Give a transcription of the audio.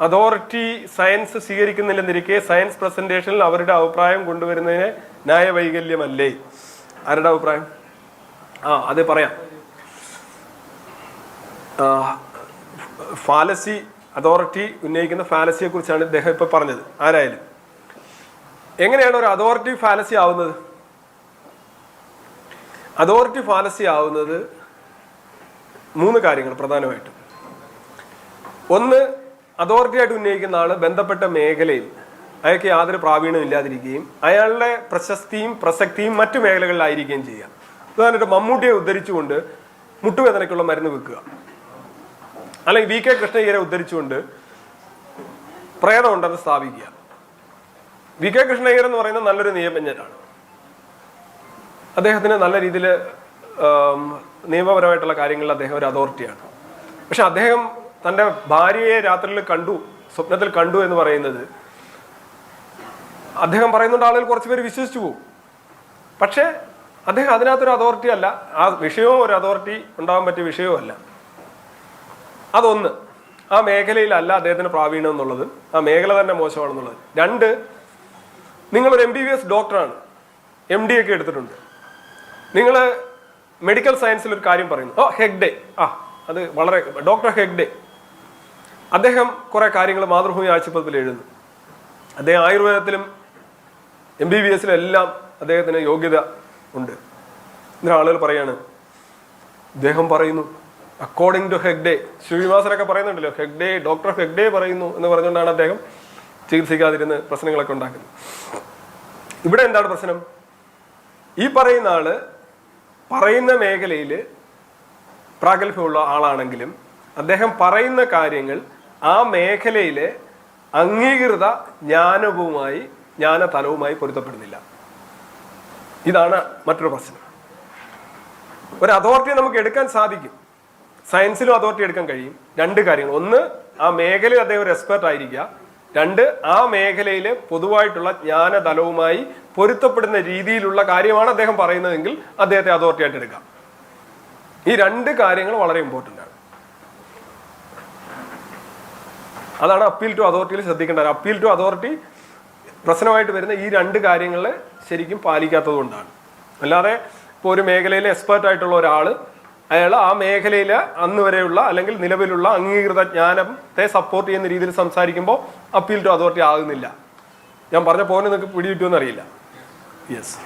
Authority science സ്വീകരിക്കുന്നില്ലെന്നിരിക്കെ science പ്രസന്റേഷനിൽ അവരുടെ അഭിപ്രായം കൊണ്ടുവരുന്നതിന് ന്യായവൈകല്യമല്ലേ? ആരുടെ അഭിപ്രായം? ആ അത് പറയാം. ഫാലസി അതോറിറ്റി ഉന്നയിക്കുന്ന ഫാലസിയെ കുറിച്ചാണ് ഇദ്ദേഹം ഇപ്പൊ പറഞ്ഞത്. ആരായാലും. എങ്ങനെയാണ് ഒരു അതോറിറ്റി ഫാലസി ആവുന്നത്? അതോറിറ്റി ഫാലസി ആവുന്നത് മൂന്ന് കാര്യങ്ങൾ പ്രധാനമായിട്ടും. ഒന്ന് അതോറിറ്റി ആയിട്ട് ഉന്നയിക്കുന്ന ആൾ ബന്ധപ്പെട്ട മേഖലയിൽ അയാൾക്ക് യാതൊരു പ്രാവീണ്യം ഇല്ലാതിരിക്കുകയും അയാളുടെ പ്രശസ്തിയും പ്രസക്തിയും മറ്റു മേഖലകളിലായിരിക്കുകയും ചെയ്യുക ഉദാഹരണമായിട്ട് മമ്മൂട്ടിയെ ഉദ്ധരിച്ചുകൊണ്ട് മുട്ടുവേദനയ്ക്കുള്ള മരുന്ന് വെക്കുക അല്ലെങ്കിൽ വി കെ കൃഷ്ണയ്യരെ ഉദ്ധരിച്ചുകൊണ്ട് പ്രേതമുണ്ടെന്ന് സ്ഥാപിക്കുക. വി കെ കൃഷ്ണയ്യർ എന്ന് പറയുന്ന നല്ലൊരു നിയമജ്ഞനാണ്. അദ്ദേഹത്തിന് നല്ല രീതിയിൽ നിയമപരമായിട്ടുള്ള കാര്യങ്ങളിൽ അദ്ദേഹം ഒരു അതോറിറ്റിയാണ്. പക്ഷെ അദ്ദേഹം തന്റെ ഭാര്യയെ രാത്രിയിൽ കണ്ടു സ്വപ്നത്തിൽ കണ്ടു എന്ന് പറയുന്നത്. അദ്ദേഹം പറയുന്നുണ്ട് ആളുകൾ കുറച്ച് പേര് വിശ്വസിച്ചു പോകും. പക്ഷേ അദ്ദേഹം അതിനകത്തൊരു അതോറിറ്റി അല്ല. ആ വിഷയവും ഒരു അതോറിറ്റി ഉണ്ടാകാൻ പറ്റിയ വിഷയവും അല്ല. അതൊന്ന് ആ മേഖലയിലല്ല അദ്ദേഹത്തിന് പ്രാവീണ്യം എന്നുള്ളത്. ആ മേഖല തന്നെ മോശമാണെന്നുള്ളത്. രണ്ട് നിങ്ങളൊരു എം ബി ബി എസ് ഡോക്ടറാണ്. എം ഡി ഒക്കെ എടുത്തിട്ടുണ്ട്. നിങ്ങൾ മെഡിക്കൽ സയൻസിൽ ഒരു കാര്യം പറയുന്നു. ഓ ഹെഗ്ഡേ. ആ അത് വളരെ ഡോക്ടർ ഹെഗ്ഡെ. അദ്ദേഹം കുറെ കാര്യങ്ങൾ മാതൃഭൂമി ആഴ്ചപ്പതിൽ എഴുതുന്നു. അദ്ദേഹം ആയുർവേദത്തിലും എം ബി ബി എസിലും എല്ലാം അദ്ദേഹത്തിന് യോഗ്യത ഉണ്ട്. ഇന്നലെ ആളുകൾ പറയാണ് അദ്ദേഹം പറയുന്നു അക്കോർഡിംഗ് ടു ഹെഗ്ഡേ ശ്രീനിവാസനൊക്കെ പറയുന്നുണ്ടല്ലോ ഹെഗ്ഡേ ഡോക്ടർ ഹെഗ്ഡേ പറയുന്നു എന്ന് പറഞ്ഞുകൊണ്ടാണ് അദ്ദേഹം ചികിത്സിക്കാതിരുന്ന് പ്രശ്നങ്ങളൊക്കെ ഉണ്ടാക്കുന്നത്. ഇവിടെ എന്താണ് പ്രശ്നം? ഈ പറയുന്ന ആൾ പറയുന്ന മേഖലയിൽ പ്രാഗൽഭ്യമുള്ള ആളാണെങ്കിലും അദ്ദേഹം പറയുന്ന കാര്യങ്ങൾ ആ മേഖലയിലെ അംഗീകൃത ജ്ഞാനവുമായി ജ്ഞാനതലവുമായി പൊരുത്തപ്പെടുന്നില്ല. ഇതാണ് മറ്റൊരു പ്രശ്നം. ഒരു അതോറിറ്റി നമുക്ക് എടുക്കാൻ സാധിക്കും. സയൻസിലും അതോറിറ്റി എടുക്കാൻ കഴിയും. രണ്ട് കാര്യങ്ങൾ. ഒന്ന് ആ മേഖലയിൽ അദ്ദേഹം ഒരു എക്സ്പെർട്ട് ആയിരിക്കുക. രണ്ട് ആ മേഖലയിലെ പൊതുവായിട്ടുള്ള ജ്ഞാനതലവുമായി പൊരുത്തപ്പെടുന്ന രീതിയിലുള്ള കാര്യമാണ് അദ്ദേഹം പറയുന്നതെങ്കിൽ അദ്ദേഹത്തെ അതോറിറ്റി ആയിട്ട് എടുക്കാം. ഈ രണ്ട് കാര്യങ്ങൾ വളരെ ഇമ്പോർട്ടന്റ് ആണ്. അതാണ് അപ്പീൽ ടു അതോറിറ്റിയിൽ ശ്രദ്ധിക്കേണ്ടത് അപ്പീൽ ടു അതോറിറ്റി പ്രശ്നമായിട്ട് വരുന്ന ഈ രണ്ട് കാര്യങ്ങൾ ശരിക്കും പാലിക്കാത്തത് കൊണ്ടാണ്. അല്ലാതെ ഇപ്പോൾ ഒരു മേഖലയിലെ എക്സ്പേർട്ട് ആയിട്ടുള്ള ഒരാൾ അയാൾ ആ മേഖലയിൽ അന്ന് വരെയുള്ള അല്ലെങ്കിൽ നിലവിലുള്ള അംഗീകൃത ജ്ഞാനത്തെ സപ്പോർട്ട് ചെയ്യുന്ന രീതിയിൽ സംസാരിക്കുമ്പോൾ അപ്പീൽ ടു അതോറിറ്റി ആകുന്നില്ല. ഞാൻ പറഞ്ഞ പോയിന്റ് നിങ്ങൾക്ക് അറിയില്ല. യെസ്